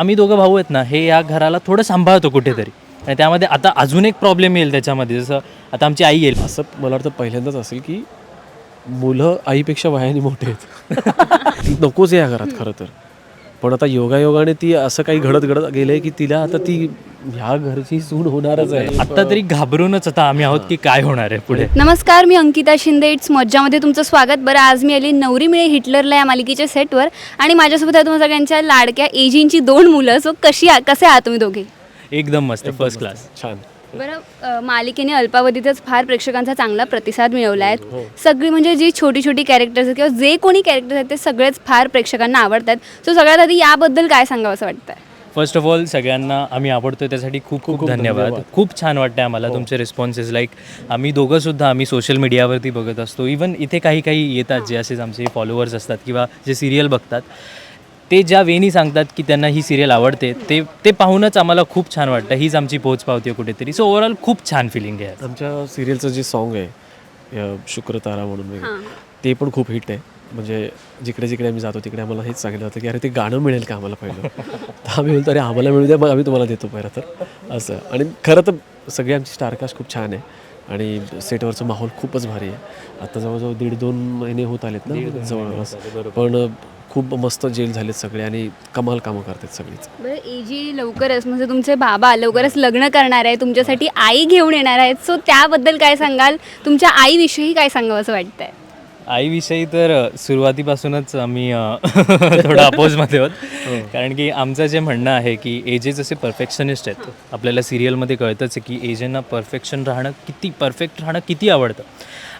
आम्ही दोघं भाऊ आहेत ना हे या घराला थोडं सांभाळतो कुठेतरी. आणि त्यामध्ये आता अजून एक प्रॉब्लेम येईल त्याच्यामध्ये जसं आता आमची आई येईल. असं मला वाटतं पहिल्यांदाच असेल की मुलं आईपेक्षा वयाने मोठे आहेत. नकोच आहे या घरात खरं तर. पण आता योगायोगाने ती असं काही घडत घडत गेलंय की तिला आता ती ह्या घरची सून होणारच आहे. आता तरी घाबरूनच आता आम्ही आहोत की काय होणार आहे पुढे. नमस्कार मी अंकिता शिंदे. इट्स मज्जामध्ये तुमचं स्वागत. बरं आज मी आली नवरी मिळे हिटलरला या मालिकेच्या सेटवर आणि माझ्यासोबत आहे तुम्हाला सगळ्यांच्या लाडक्या एजींची दोन मुलं. सो कशी आ- कसे आहात तुम्ही दोघे? एकदम मस्त फर्स्ट क्लास छान. बरं अ, मालिकेने अल्पावधीतच फार प्रेक्षकांचा चांगला प्रतिसाद मिळवला आहे. सगळी म्हणजे जी छोटी छोटी कॅरेक्टर्स आहेत किंवा जे कोणी कॅरेक्टर्स आहेत ते सगळेच फार प्रेक्षकांना आवडतात. सो सगळ्यात आधी याबद्दल काय सांगावं असं वाटतं फर्स्ट ऑफ ऑल सगळ्यांना आम्ही आवडतोय त्यासाठी खूप खूप धन्यवाद. खूप छान वाटतं आम्हाला तुमचे रिस्पॉन्सेस लाईक आम्ही दोघं सुद्धा आम्ही सोशल मीडियावरती बघत असतो. इवन इथे काही काही येतात जे असेच आमचे फॉलोअर्स असतात किंवा जे सिरियल बघतात. ते ज्या वेनी सांगतात की त्यांना ही सिरियल आवडते ते ते पाहूनच आम्हाला खूप छान वाटतं. हीच आमची पोच पावते कुठेतरी. सो ओव्हरऑल खूप छान फिलिंग आहे आमच्या सिरियलचं जे सॉन्ग आहे शुक्रतारा म्हणून ते पण खूप हिट आहे. म्हणजे जिकडे जिकडे आम्ही जातो तिकडे आम्हाला हेच सांगितलं होतं की अरे ते गाणं मिळेल का आम्हाला पहिलं? तर आम्ही बोलतो अरे आम्हाला मिळू द्या मग आम्ही तुम्हाला देतो पहिलं तर. असं. आणि खरं तर सगळी आमची स्टारकास्ट खूप छान आहे. आणि सेटवरचं माहोल खूपच भारी आहे. आता जवळजवळ दीड दोन महिने होत आलेत ना? जवळपास पण खूप मस्त जेल झालेत सगळे आणि कमाल कामं करतात सगळीच. बरं एजी लवकरच म्हणजे तुमचे बाबा लवकरच लग्न करणार आहे तुमच्यासाठी आई घेऊन येणार आहेत. सो त्याबद्दल काय सांगाल? तुमच्या आईविषयी काय सांगावं असं वाटतंय? आईविषयी तर सुरुवातीपासूनच आम्ही थोडं अपोजमध्ये आहोत. कारण की आमचं जे म्हणणं आहे की एजेस असे परफेक्शनिस्ट आहेत आपल्याला सिरियलमध्ये कळतंच आहे की एजेंना परफेक्शन राहणं किती परफेक्ट राहणं किती आवडतं.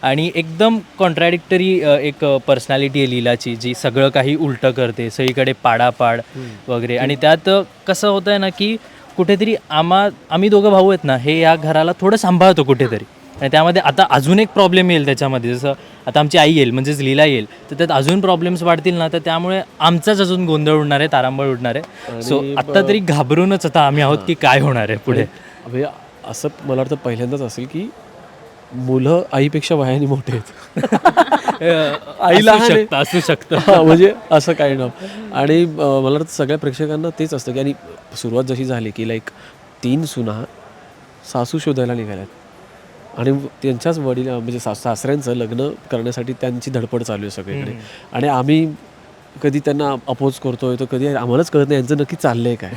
आणि एकदम कॉन्ट्रॅडिक्टरी एक पर्सनॅलिटी आहे लीलाची जी सगळं काही उलटं करते सगळीकडे पाडापाड वगैरे. आणि त्यात कसं होतं आहे ना की कुठेतरी आम्हा आम्ही दोघं भाऊ आहेत ना हे या घराला थोडं सांभाळतो कुठेतरी. आणि त्यामध्ये आता अजून एक प्रॉब्लेम येईल त्याच्यामध्ये. जसं आता आमची आई येईल म्हणजेच लीला येईल तर त्यात अजून प्रॉब्लेम्स वाढतील ना तर त्यामुळे आमचाच अजून गोंधळ उडणार आहे तारांबळ उडणार आहे. सो आता तरी घाबरूनच आता आम्ही आहोत की काय होणार आहे पुढे. असं मला वाटतं पहिल्यांदाच असेल की मुलं आईपेक्षा वयाने मोठे आहेत. आईला असू शकतं असू शकतं. म्हणजे असं काही ना आणि मला वाटतं सगळ्या प्रेक्षकांना तेच असतं की आणि सुरुवात जशी झाली की लाईक तीन सुना सासू शोधायला निघाल्यात. आणि त्यांच्याच वडील म्हणजे सास सासऱ्यांचं लग्न करण्यासाठी त्यांची धडपड चालू आहे सगळीकडे. आणि आम्ही कधी त्यांना अपोज करतोय तर कधी आम्हालाच कळत नाही यांचं नक्की चाललंय काय?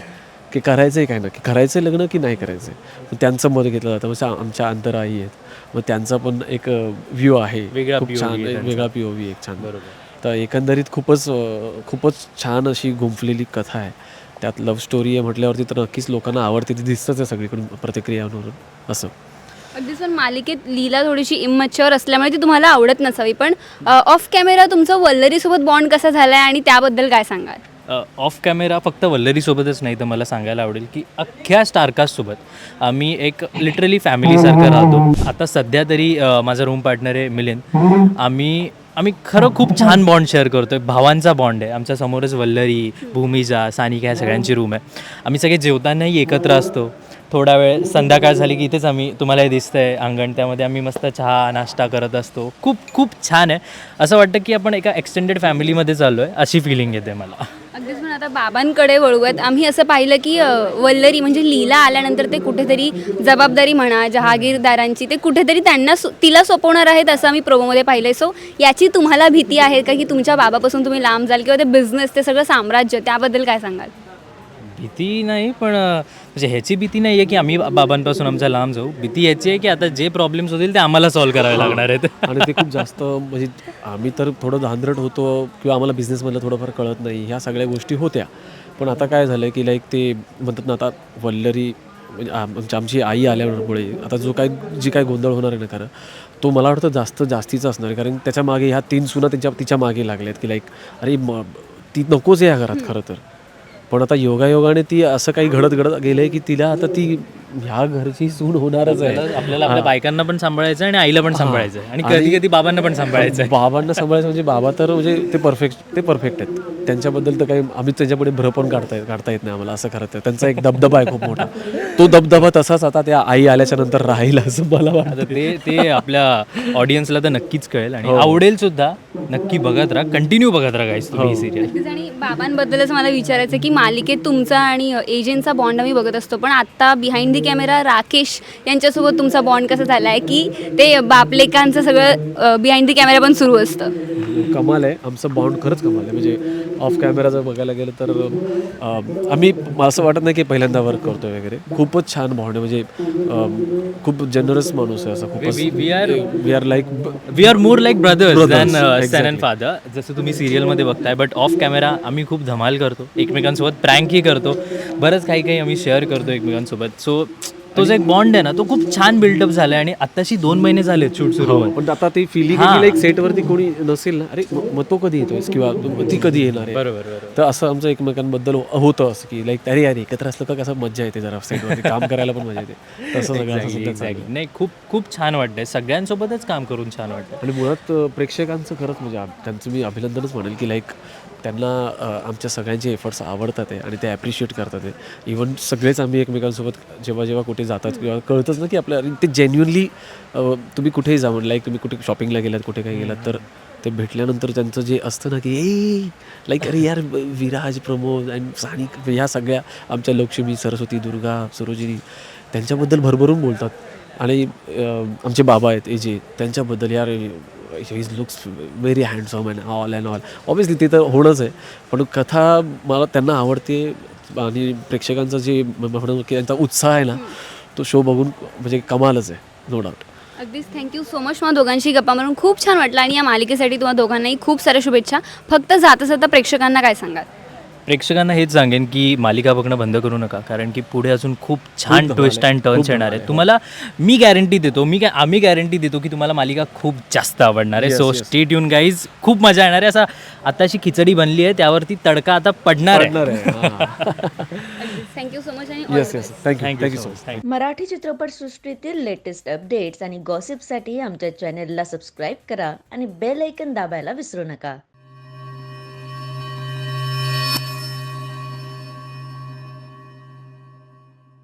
की करायचं आहे काय नक्की? करायचं आहे लग्न की नाही करायचं आहे मग त्यांचं मत घेतलं जातं. म्हणजे आमच्या अंतराई आहेत. मग त्यांचा पण एक व्ह्यू आहे. वेगळा छान. वेगळा पी ओ व्ही एक छान. तर एकंदरीत खूपच खूपच छान अशी गुंफलेली कथा आहे. त्यात लव्ह स्टोरी आहे म्हटल्यावरती तर नक्कीच लोकांना आवडते ती दिसतंच आहे सगळीकडून प्रतिक्रियांवरून. असं. अगदी सर मालिकेत लीला थोडीशी इमॅच्युअर असल्यामुळे ती तुम्हाला आवडत नसावी पण ऑफ कॅमेरा तुमचं वल्लरीसोबत बॉन्ड कसा झालाय आणि त्याबद्दल काय सांगाल? ऑफ कॅमेरा फक्त वल्लरीसोबतच नाही तर मला सांगायला आवडेल की अख्ख्या स्टारकास्टसोबत आम्ही एक लिटरली फॅमिलीसारखं राहतो. आता सध्या तरी माझा रूम पार्टनर आहे मिलिन आम्ही आम्ही खरं खूप छान बॉन्ड शेअर करतोय. भावांचा बॉन्ड आहे. आमच्या समोरच वल्लरी भूमिजा सानिका या सगळ्यांची रूम आहे. आम्ही सगळे जेवतानाही एकत्र असतो. थोडा वेळ संध्याकाळ झाली की इथेच आम्ही तुम्हाला दिसतंय अंगण. त्यामध्ये आम्ही मस्त चहा नाश्ता करत असतो. खूप खूप छान आहे. असं वाटतं की आपण एका एक्सटेंडेड फॅमिलीमध्ये चाललो आहे अशी फिलिंग येते मला. अगदीच पण आता बाबांकडे वळूयात. आम्ही असं पाहिलं की वल्लरी म्हणजे लीला आल्यानंतर ते कुठेतरी जबाबदारी म्हणा जहागीरदारांची ते कुठेतरी त्यांना सो- तिला सोपवणार आहेत असं आम्ही प्रोमोमध्ये आहे सो याची तुम्हाला भीती आहे का की तुमच्या बाबापासून तुम्ही लांब जाल किंवा ते बिझनेस ते सगळं साम्राज्य त्याबद्दल काय सांगाल? भीती नाही पण म्हणजे ह्याची भीती नाही आहे की आम्ही बाबांपासून आमच्या लांब जाऊ. भीती ह्याची आहे की आता जे प्रॉब्लेम्स होतील ते आम्हाला सॉल्व्ह करावे लागणार आहेत. आणि ते खूप जास्त म्हणजे आम्ही तर थोडं धांदरट होतो किंवा आम्हाला बिझनेसमधलं थोडंफार कळत नाही ह्या सगळ्या गोष्टी होत्या. पण आता काय झालं की लाईक ते म्हणतात ना आता वल्लरी म्हणजे आमची आई आल्यामुळे आता जो काय जी काय गोंधळ होणार आहे ना खरं तो मला वाटतं जास्त जास्तीचा असणार आहे. कारण त्याच्यामागे ह्या तीन सुना त्यांच्या तिच्यामागे लागल्यात की लाईक अरे म ती नकोच आहे या घरात खरं तर. पण आता योगायोगाने ती असं काही घडत घडत गेलंय की तिला आता ती ह्या घरची सून होणारच आहे. आपल्याला आपल्या बायकांना पण सांभाळायचं आहे आणि आईला पण सांभाळायचं आहे आणि कधी कधी बाबांना पण सांभाळायचं आहे बाबांना सांभाळायचं म्हणजे बाबा तर म्हणजे ते परफेक्ट ते परफेक्ट आहेत. त्यांच्याबद्दल तर काही आम्ही त्यांच्यापुढे भ्र पण काढता येत काढता येत नाही आम्हाला असं खरं तर. त्यांचा एक दबदबा आहे खूप मोठा. तो दबदबा तसाच आता त्या आई आल्याच्यानंतर राहील असं मला वाटतं ते ते आपल्या ऑडियन्सला तर नक्कीच कळेल. आणि आवडेल सुद्धा. नक्की बघत राहा. कंटिन्यू बघत राहा गाईस तुम्ही ही. सिरियल नक्कीच आणि बाबांबद्दलच मला विचारायचं की मालिकेत तुमचा आणि एजंटचा बॉन्ड आम्ही बघत असतो. पण आत्ता बिहाइंड दी कॅमेरा राकेश यांच्यासोबत तुमचा बॉन्ड कसा झाला आहे की ते बापलेकांचं सगळं बिहाइंड दी कॅमेरा पण सुरू असतं? कमाल आहे. आमचं बॉन्ड खरंच कमाल आहे. म्हणजे ऑफ कॅमेरा जर बघायला गेलं तर अं, आम्ही मला असं वाटत नाही की पहिल्यांदा वर्क करतोय वगैरे. खूपच छान बॉन्ड आहे. म्हणजे अं, खूप जनरस माणूस आहे असं. खूपच we are- we are like we are more like brothers than son and father जसं तुम्ही सिरियलमध्ये बघताय बट ऑफ कॅमेरा आम्ही खूप धमाल करतो. एकमेकांसोबत प्रँकही करतो. बरंच काही काही आम्ही शेअर करतो एकमेकांसोबत. सो तो जो एक बॉन्ड आहे ना तो खूप छान बिल्डअप झाला आणि आत्ताशी दोन महिने झाले शूट सुरू होऊन. पण आता ती फिलिंग हां. लाईक सेटवरती कोणी नसेल ना अरे मग तो कधी येतोय किंवा तो- कधी येणार आहे? बरोबर बरोबर. तर असं आमचं एकमेकांबद्दल होतं असं की लाईक अरे यार एकत्र असलं का कसं मजा येते जरा सेटवरती काम करायला पण मजा येते. तसं सगळं नाही खूप खूप छान वाटतंय. सगळ्यांसोबतच काम करून छान वाटतं आणि मुळात प्रेक्षकांचं खरंच म्हणजे त्यांचं मी अभिनंदनच म्हणेल की लाईक त्यांना आमच्या सगळ्यांचे एफर्ट्स आवडतात आहे आणि ते ॲप्रिशिएट करतात आहे. इवन सगळेच आम्ही एकमेकांसोबत जेव्हा जेव्हा कुठे जातात किंवा कळतच ना की आपल्या ते जेन्युनली तुम्ही कुठेही जा जाऊन लाईक तुम्ही कुठे शॉपिंगला गेलात कुठे काही गेलात तर ते भेटल्यानंतर त्यांचं जे असतं ना की ए लाईक अरे यार विराज प्रमोद अँड सानिक ह्या सगळ्या आमच्या लक्ष्मी सरस्वती दुर्गा सरोजिनी त्यांच्याबद्दल भरभरून बोलतात. आणि आमचे बाबा आहेत ए जे त्यांच्याबद्दल यार is looks very handsome and all and all obviously ते तर होणंच आहे. पण कथा मला त्यांना आवडते आणि प्रेक्षकांचा जे म्हणून की त्यांचा उत्साह आहे ना तो शो बघून म्हणजे कमालच आहे नो डाऊट अगदीच थँक्यू सो मच मला दोघांशी गप्पा मारून. खूप छान वाटलं आणि या मालिकेसाठी तुम्हाला दोघांनाही खूप साऱ्या शुभेच्छा. फक्त जाता जाता प्रेक्षकांना काय सांगाल? प्रेक्षकांना हेच सांगेन की मालिका बघणं बंद करू नका कारण की पुढे अजून खूप छान ट्विस्ट आहे. अँड टर्न्स येणार आहेत तुम्हाला मी गॅरंटी देतो मी काय आम्ही गॅरंटी देतो की तुम्हाला मालिका खूप जास्त आवडणार आहे. सो. स्टेट येऊन गाईज खूप मजा येणार आहे. असा आताशी खिचडी बनली आहे त्यावरती तडका आता पडणार आहे. आहे. Thank you so much thank you Marathi चित्रपटसृष्टीतील लेटेस्ट अपडेट्स आणि गॉसिपसाठी आमच्या चॅनेलला सबस्क्राईब करा आणि बेल ऐकन दाबायला विसरू नका.